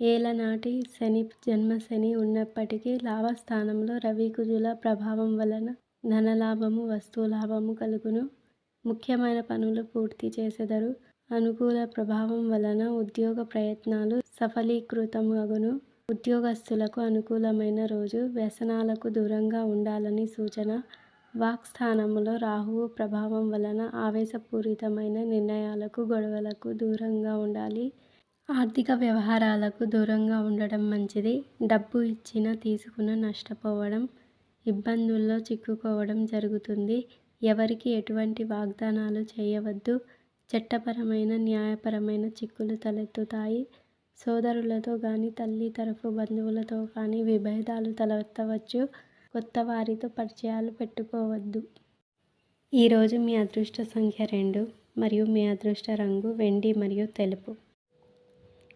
ఏలనాటి శని జన్మ శని ఉన్నప్పటికీ లాభస్థానంలో రవి కుజుల ప్రభావం వలన ధనలాభము వస్తులాభము కలుగును. ముఖ్యమైన పనులు పూర్తి చేసెదరు. అనుకూల ప్రభావం వలన ఉద్యోగ ప్రయత్నాలు సఫలీకృతమగును ఉద్యోగస్తులకు అనుకూలమైన రోజు వ్యసనాలకు దూరంగా ఉండాలని సూచన. వాక్స్థానములో రాహువు ప్రభావం వలన ఆవేశపూరితమైన నిర్ణయాలకు గొడవలకు దూరంగా ఉండాలి. ఆర్థిక వ్యవహారాలకు దూరంగా ఉండడం మంచిది. డబ్బు ఇచ్చిన తీసుకున్న నష్టపోవడం ఇబ్బందుల్లో చిక్కుకోవడం జరుగుతుంది. ఎవరికి ఎటువంటి వాగ్దానాలు చేయవద్దు. చట్టపరమైన న్యాయపరమైన చిక్కులు తలెత్తుతాయి. సోదరులతో కానీ తల్లి తరఫు బంధువులతో కానీ విభేదాలు తలెత్తవచ్చు. కొత్త వారితో పరిచయాలు పెట్టుకోవద్దు. ఈరోజు మీ అదృష్ట సంఖ్య రెండు మరియు మీ అదృష్ట రంగు వెండి మరియు తెలుపు.